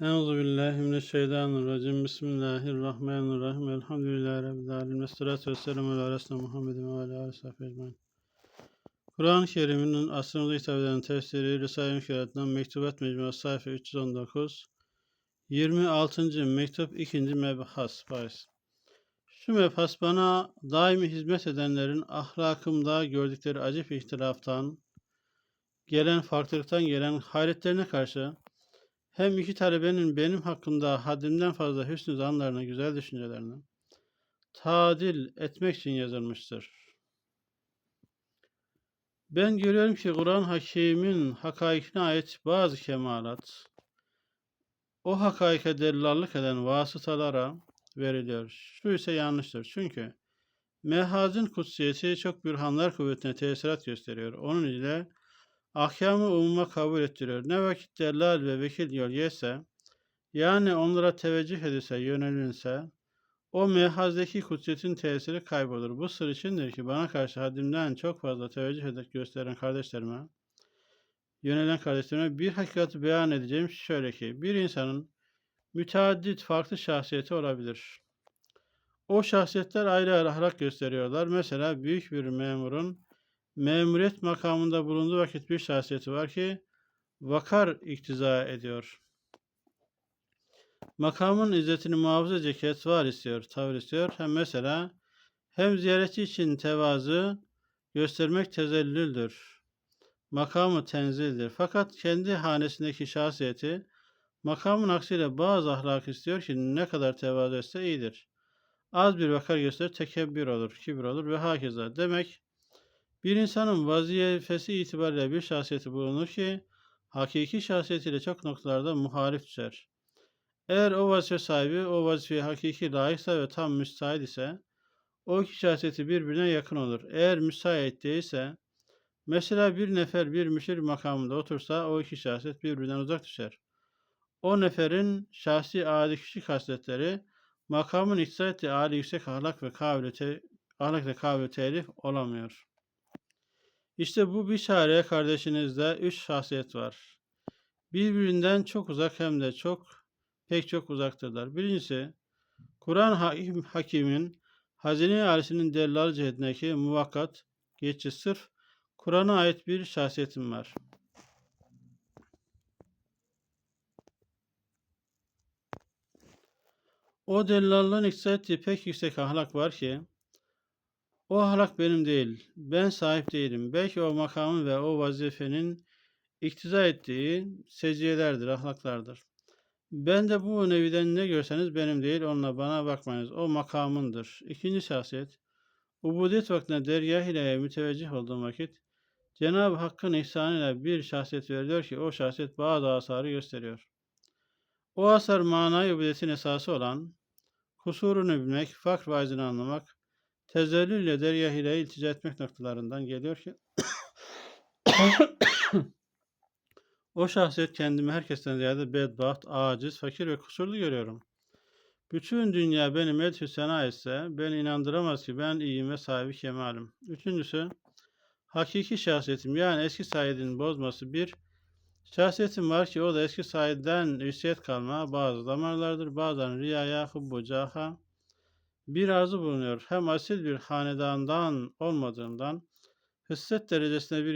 Euzu billahi mineşşeytanirracim. Bismillahirrahmanirrahim. Elhamdülillahi rabbil alamin. Esselatu vesselamu ala resulina Muhammedin ve ala alihi ecmaîn. Kur'an-ı Kerim'in asrımıza hitap eden tefsiri Risale-i Mükkellat'tan Mektubat Mecmuası sayfa 319 26. mektup 2. mebhas bahis. Şu mebhas bana daimi hizmet edenlerin ahlakımda gördükleri acip ihtilaftan, gelen farklılıktan gelen hayretlerine karşı hem iki talebenin benim hakkımda haddimden fazla hüsnü zanlarını, güzel düşüncelerini tadil etmek için yazılmıştır. Ben görüyorum ki Kur'an Hakim'in hakaikine ait bazı kemalat, o hakaike dellallık eden vasıtalara veriliyor. Şu ise yanlıştır. Çünkü mehazın kutsiyeti çok bürhanlar kuvvetine tesirat gösteriyor. Onun ile ahkamı umuma kabul ettiriyor. Ne vakit dellal ve vekil yol yese, yani onlara teveccüh edilse, yönelinse, o mehazdaki kutsiyetin tesiri kaybolur. Bu sır içindir ki bana karşı haddimden çok fazla teveccüh edip gösteren kardeşlerime, yönelen kardeşlerime bir hakikati beyan edeceğim şöyle ki, bir insanın müteaddit farklı şahsiyeti olabilir. O şahsiyetler ayrı ayrı ahlak gösteriyorlar. Mesela büyük bir memurun memuriyet makamında bulunduğu vakit bir şahsiyeti var ki vakar iktiza ediyor. Makamın izzetini muhafaza edecek var istiyor, tavır istiyor. Hem mesela hem ziyaretçi için tevazu göstermek tezellüldür. Makamı tenzildir. Fakat kendi hanesindeki şahsiyeti makamın aksiyle bazı ahlak istiyor ki ne kadar tevazu etse iyidir. Az bir vakar gösterir tekebbür olur, kibir olur ve hakeza. Demek bir insanın vazifesi itibariyle bir şahsiyeti bulunur ki hakiki şahsiyetiyle çok noktalarda muharif düşer. Eğer o vazife sahibi o vazifeye hakiki layıksa ve tam müstahit ise o iki şahsiyeti birbirine yakın olur. Eğer müsait değilse mesela bir nefer bir müşir makamında otursa o iki şahsiyet birbirinden uzak düşer. O neferin şahsi adi küçük hasletleri makamın iktisat ettiği âli yüksek ahlak ve kabiliyete, ahlak ve kabiliyete telif olamıyor. İşte bu bir çare kardeşinizde üç şahsiyet var. Birbirinden çok uzak hem de çok pek çok uzaktırlar. Birincisi Kur'an hakim, hakimin hazine ailesinin dellal cihetindeki muvakkat, geçici sırf Kur'an'a ait bir şahsiyetim var. O dellallığın iktisat pek yüksek ahlak var ki o ahlak benim değil. Ben sahip değilim. Belki o makamın ve o vazifenin iktiza ettiği seciyelerdir, ahlaklardır. Ben de bu neviden ne görseniz benim değil, onunla bana bakmayınız. O makamındır. İkinci şahsiyet, ubudiyet vaktinde dergah ile müteveccih olduğum vakit, Cenab-ı Hakk'ın ihsanıyla bir şahsiyet veriliyor ki o şahsiyet bazı asarı gösteriyor. O asar manayı ubudiyetin esası olan, kusurunu bilmek, fakr ve anlamak, tezellülle dergah ile iltica etmek noktalarından geliyor ki o şahsiyet kendimi herkesten ziyade bedbaht, aciz, fakir ve kusurlu görüyorum. Bütün dünya beni medhü sena etse beni inandıramaz ki ben iyiyim ve sahibi kemalim. Üçüncüsü hakiki şahsiyetim yani eski sahibinin bozması bir şahsiyetim var ki o da eski sahibinden üsiyet kalma bazı damarlardır. Bazen riyaya, hubbu, caha, bir arzu bulunuyor. Hem asil bir hanedandan olmadığından hısset derecesinde bir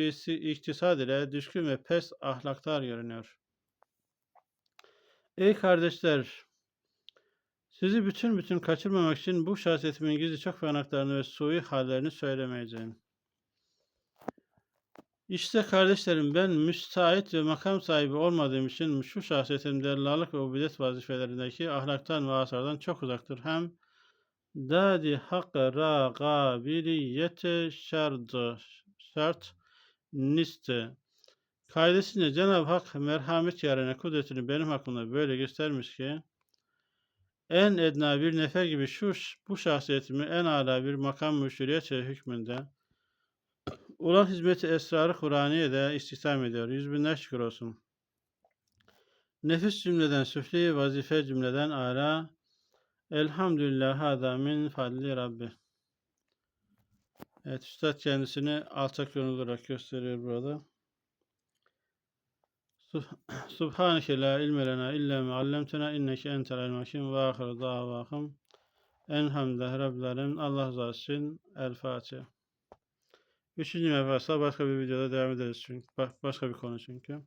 iktisad ile düşkün ve pes ahlaktar görünüyor. Ey kardeşler! Sizi bütün bütün kaçırmamak için bu şahsiyetimin gizli çok fenaklarını ve sui hallerini söylemeyeceğim. İşte kardeşlerim ben müstahit ve makam sahibi olmadığım için şu şahsiyetim dellalık ve ubudet vazifelerindeki ahlaktan ve asardan çok uzaktır. Hem dadi hakka ra kabiliyete şardı şart niste. Kaidesince Cenab-ı Hak merhamet yarına kudretini benim hakkımda böyle göstermiş ki en edna bir nefer gibi şu bu şahsiyetimi en ala bir makam müşüriyet hükmünde olan hizmeti esrarı Kur'aniye'de istihdam ediyor. Yüz binler şükür olsun. Nefis cümleden süfli, vazife cümleden ala, Elhamdülillah hâzâ min fadli Rabbi. Evet, Üstad kendisini alçak gönüllü olarak gösteriyor burada. Sub- Subhaneke la ilme lena illa ma allamtena inneke entel alim hakim ve ahiru davahum enhamdülillahi rabbil alemin. Allah razı olsun. El Fatiha. Üçüncü mefasla başka bir videoda devam ederiz çünkü. ba- Başka bir konu çünkü.